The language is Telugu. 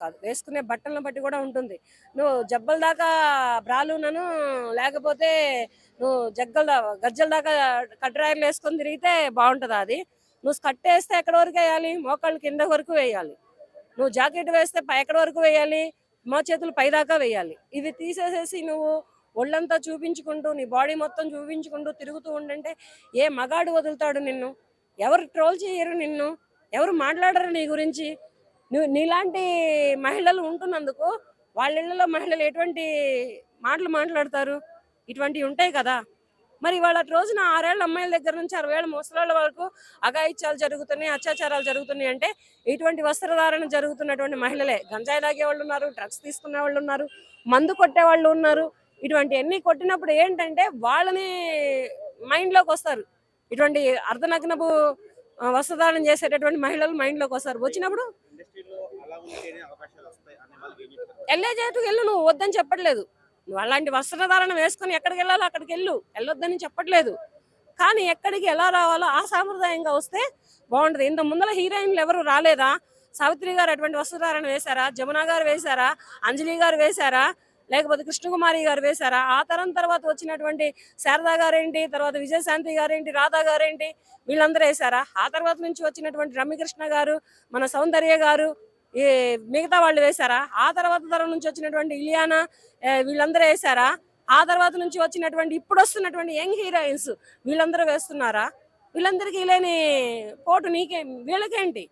కాదు. వేసుకునే బట్టలను బట్టి కూడా ఉంటుంది. నువ్వు జబ్బల దాకా బ్రాలునను లేకపోతే నువ్వు జగ్గల గజ్జల దాకా కట్రాయర్లు వేసుకొని తిరిగితే బాగుంటుంది అది? నువ్వు స్కట్ వేస్తే ఎక్కడి వరకు వేయాలి? మోకాళ్ళ కింద వరకు వేయాలి. నువ్వు జాకెట్ వేస్తే పై ఎక్కడి వరకు వేయాలి? మా చేతులు పైదాకా వేయాలి. ఇవి తీసేసేసి నువ్వు ఒళ్ళంతా చూపించుకుంటూ నీ బాడీ మొత్తం చూపించుకుంటూ తిరుగుతూ ఉండంటే ఏ మగాడు వదులుతాడు నిన్ను? ఎవరు ట్రోల్ చేయరు నిన్ను? ఎవరు మాట్లాడరు నీ గురించి? నువ్వు నీలాంటి మహిళలు ఉంటున్నందుకు వాళ్ళ ఇళ్ళలో మహిళలు ఎటువంటి మాటలు మాట్లాడతారు? ఇటువంటివి ఉంటాయి కదా. మరి వాళ్ళ రోజున ఆరేళ్ళ అమ్మాయిల దగ్గర నుంచి అరవై ఏళ్ళ ముసలాళ్ళ వరకు అఘాయిత్యాలు జరుగుతున్నాయి అత్యాచారాలు జరుగుతున్నాయి అంటే ఇటువంటి వస్త్రధారణ జరుగుతున్నటువంటి మహిళలే. గంజాయి తాగే వాళ్ళు ఉన్నారు డ్రగ్స్ తీసుకునే వాళ్ళు ఉన్నారు మందు కొట్టే వాళ్ళు ఉన్నారు. ఇటువంటి అన్ని కొట్టినప్పుడు ఏంటంటే వాళ్ళని మైండ్లోకి వస్తారు. ఇటువంటి అర్ధనగ్నపు వస్త్రధారణ చేసేటటువంటి మహిళలు మైండ్లోకి వస్తారు. వచ్చినప్పుడు వెళ్ళే చేటుకు వెళ్ళు నువ్వు వద్దని చెప్పట్లేదు. నువ్వు అలాంటి వస్త్రధారణ వేసుకొని ఎక్కడికి వెళ్ళాలో అక్కడికి వెళ్ళు. వెళ్ళొద్దని చెప్పట్లేదు. కానీ ఎక్కడికి ఎలా రావాలో ఆ సాంప్రదాయంగా వస్తే బాగుంటుంది. ఇంత ముందర హీరోయిన్లు ఎవరు రాలేదా? సావిత్రి గారు అటువంటి వస్త్రధారణ వేశారా? జమున గారు వేశారా? అంజలి గారు వేశారా? లేకపోతే కృష్ణకుమారి గారు వేశారా? ఆ తరం తర్వాత వచ్చినటువంటి శారదా గారేంటి? తర్వాత విజయశాంతి గారేంటి? రాధా గారేంటి? వీళ్ళందరూ వేశారా? ఆ తర్వాత నుంచి వచ్చినటువంటి రమ్యకృష్ణ గారు మన సౌందర్య గారు ఈ మిగతా వాళ్ళు వేశారా? ఆ తర్వాత తరం నుంచి వచ్చినటువంటి ఇలియానా వీళ్ళందరూ వేశారా? ఆ తర్వాత నుంచి వచ్చినటువంటి ఇప్పుడు వస్తున్నటువంటి యంగ్ హీరోయిన్స్ వీళ్ళందరూ వేస్తున్నారా? వీళ్ళందరికీ లేని పోటు నీకే వీళ్ళకేంటి?